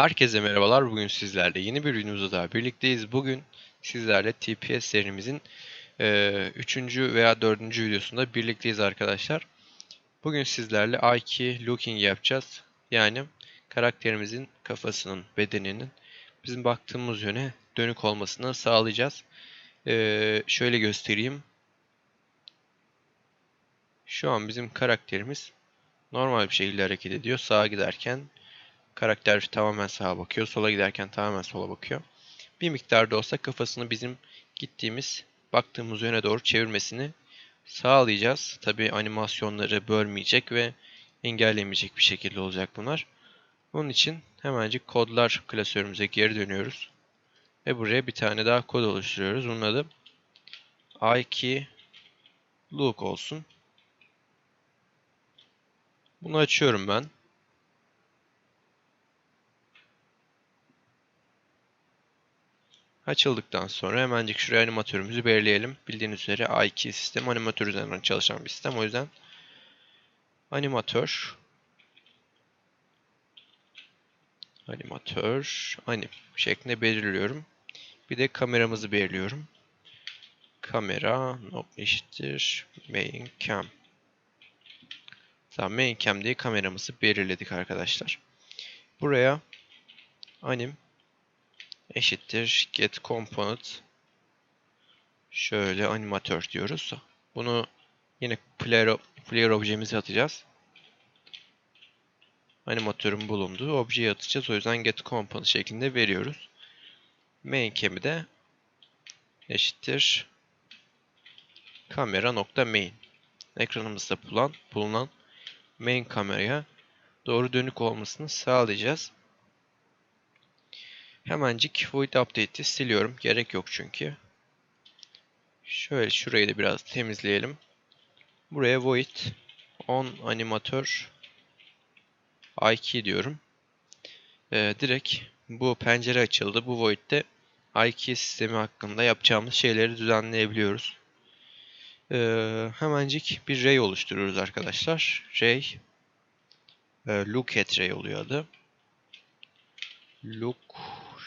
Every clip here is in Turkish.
Herkese merhabalar. Bugün sizlerle yeni bir videomuzda daha birlikteyiz. Bugün sizlerle TPS serimizin 3. veya 4. videosunda birlikteyiz arkadaşlar. Bugün sizlerle I2 looking yapacağız. Yani karakterimizin kafasının, bedeninin bizim baktığımız yöne dönük olmasını sağlayacağız. Ee, şöyle göstereyim. Şu an bizim karakterimiz normal bir şekilde hareket ediyor. Sağa giderken Karakter tamamen sağa bakıyor. Sola giderken tamamen sola bakıyor. Bir miktar da olsa kafasını bizim gittiğimiz, baktığımız yöne doğru çevirmesini sağlayacağız. Tabi animasyonları bölmeyecek ve engellemeyecek bir şekilde olacak bunlar. Bunun için hemencik kodlar klasörümüze geri dönüyoruz. Ve buraya bir tane daha kod oluşturuyoruz. Bunun adı i2 look olsun. Bunu açıyorum ben. Açıldıktan sonra hemencik şuraya animatörümüzü belirleyelim. Bildiğiniz üzere A2 sistem animatör üzerinden çalışan bir sistem. O yüzden animatör animatör anim şeklinde belirliyorum. Bir de kameramızı belirliyorum. Kamera eşittir main cam. Tamam main cam diye kameramızı belirledik arkadaşlar. Buraya anim eşittir get component şöyle animatör diyoruz. Bunu yine player, player objemize atacağız. Animatörün bulunduğu objeyi atacağız. O yüzden get component şeklinde veriyoruz. Main cam'i de eşittir kamera nokta main. Ekranımızda bulunan, bulunan main kameraya doğru dönük olmasını sağlayacağız. Hemencik void update'i siliyorum. Gerek yok çünkü. Şöyle şurayı da biraz temizleyelim. Buraya void on animatör i2 diyorum. Ee, direkt bu pencere açıldı. Bu void'de i2 sistemi hakkında yapacağımız şeyleri düzenleyebiliyoruz. Ee, hemencik bir ray oluşturuyoruz arkadaşlar. Ray e, look at ray oluyor adı. Look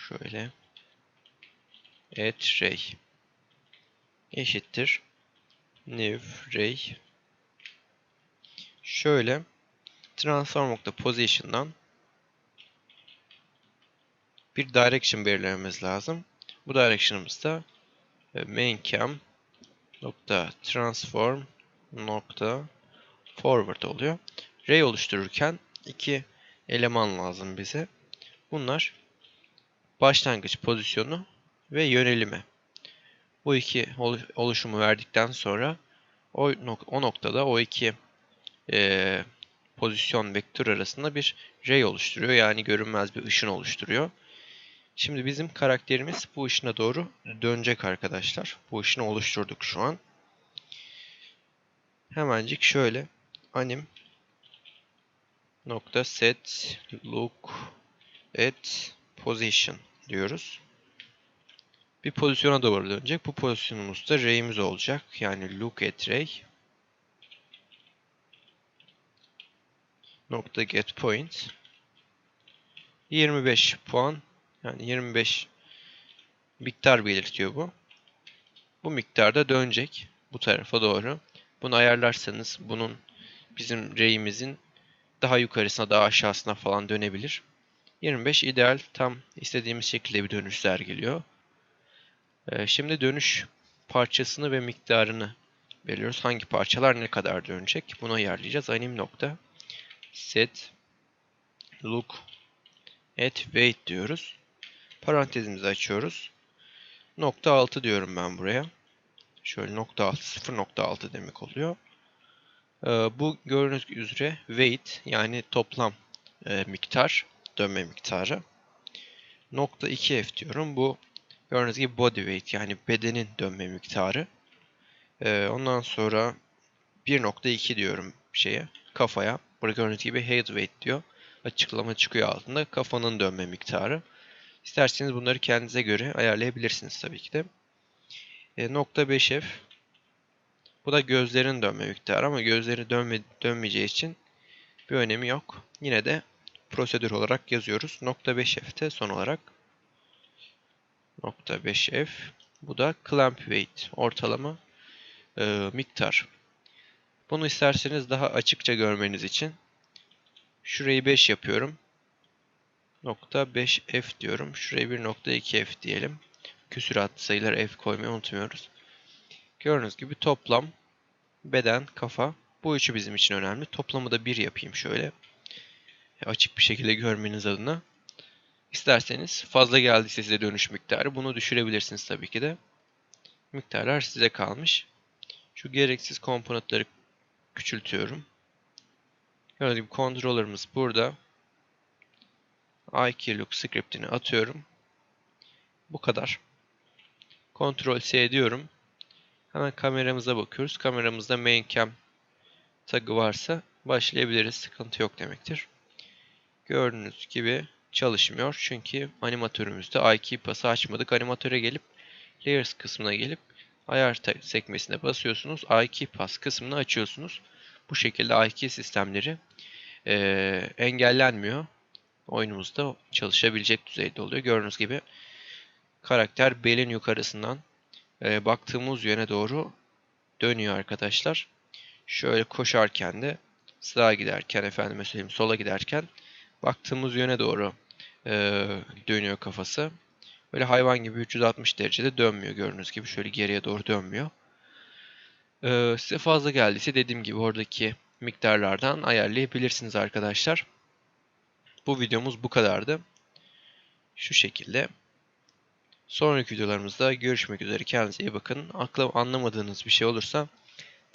Şöyle. Et ray eşittir new ray şöyle transform.position'dan bir direction belirlememiz lazım. Bu direction'ımız da e, main cam nokta transform nokta forward oluyor. Ray oluştururken iki eleman lazım bize. Bunlar başlangıç pozisyonu ve yönelimi. Bu iki oluşumu verdikten sonra o, o noktada o iki e, pozisyon vektör arasında bir ray oluşturuyor. Yani görünmez bir ışın oluşturuyor. Şimdi bizim karakterimiz bu ışına doğru dönecek arkadaşlar. Bu ışını oluşturduk şu an. Hemencik şöyle anim nokta set look at position diyoruz. Bir pozisyona doğru dönecek. Bu pozisyonumuzda ray'imiz olacak. Yani look at ray nokta get point 25 puan yani 25 miktar belirtiyor bu. Bu miktarda dönecek bu tarafa doğru. Bunu ayarlarsanız bunun bizim ray'imizin daha yukarısına daha aşağısına falan dönebilir. 25 ideal tam istediğimiz şekilde bir dönüş sergiliyor. Ee, şimdi dönüş parçasını ve miktarını veriyoruz. Hangi parçalar ne kadar dönecek? Bunu ayarlayacağız. Anim nokta set look at weight diyoruz. Parantezimizi açıyoruz. Nokta 6 diyorum ben buraya. Şöyle nokta 6, 0.6 demek oluyor. Ee, bu gördüğünüz üzere weight yani toplam e, miktar dönme miktarı. Nokta 2F diyorum. Bu gördüğünüz gibi body weight yani bedenin dönme miktarı. Ee, ondan sonra 1.2 diyorum şeye kafaya. Burada gördüğünüz gibi head weight diyor. Açıklama çıkıyor altında. Kafanın dönme miktarı. İsterseniz bunları kendinize göre ayarlayabilirsiniz tabii ki de. E, nokta 5F. Bu da gözlerin dönme miktarı ama gözleri dönme, dönmeyeceği için bir önemi yok. Yine de prosedür olarak yazıyoruz. Nokta 5F'te son olarak. Nokta 5F. Bu da clamp weight ortalama e, miktar. Bunu isterseniz daha açıkça görmeniz için şurayı 5 yapıyorum. Nokta 5F diyorum. Şuraya 1.2F diyelim. Küsuratlı sayılar F koymayı unutmuyoruz. Gördüğünüz gibi toplam, beden, kafa. Bu üçü bizim için önemli. Toplamı da 1 yapayım şöyle. Açık bir şekilde görmeniz adına. İsterseniz fazla geldiyse size dönüş miktarı bunu düşürebilirsiniz tabii ki de. Miktarlar size kalmış. Şu gereksiz komponentleri küçültüyorum. Gördüğünüz gibi controller'ımız burada. iKeyLook script'ini atıyorum. Bu kadar. Ctrl C diyorum. Hemen kameramıza bakıyoruz. Kameramızda main cam tagı varsa başlayabiliriz. Sıkıntı yok demektir. Gördüğünüz gibi çalışmıyor. Çünkü animatörümüzde iKeyPass'ı açmadık. Animatöre gelip Layers kısmına gelip ayar sekmesine basıyorsunuz. iKeyPass kısmını açıyorsunuz. Bu şekilde iKey sistemleri e, engellenmiyor. Oyunumuzda çalışabilecek düzeyde oluyor. Gördüğünüz gibi karakter belin yukarısından e, baktığımız yöne doğru dönüyor arkadaşlar. Şöyle koşarken de sağa giderken efendime söyleyeyim sola giderken baktığımız yöne doğru e, dönüyor kafası. Böyle hayvan gibi 360 derecede dönmüyor gördüğünüz gibi. Şöyle geriye doğru dönmüyor. E, size fazla geldiyse dediğim gibi oradaki miktarlardan ayarlayabilirsiniz arkadaşlar. Bu videomuz bu kadardı. Şu şekilde. Sonraki videolarımızda görüşmek üzere. Kendinize iyi bakın. Akla anlamadığınız bir şey olursa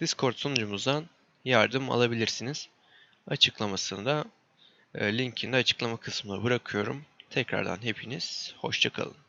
Discord sunucumuzdan yardım alabilirsiniz. Açıklamasını da linkini de açıklama kısmına bırakıyorum. Tekrardan hepiniz hoşçakalın.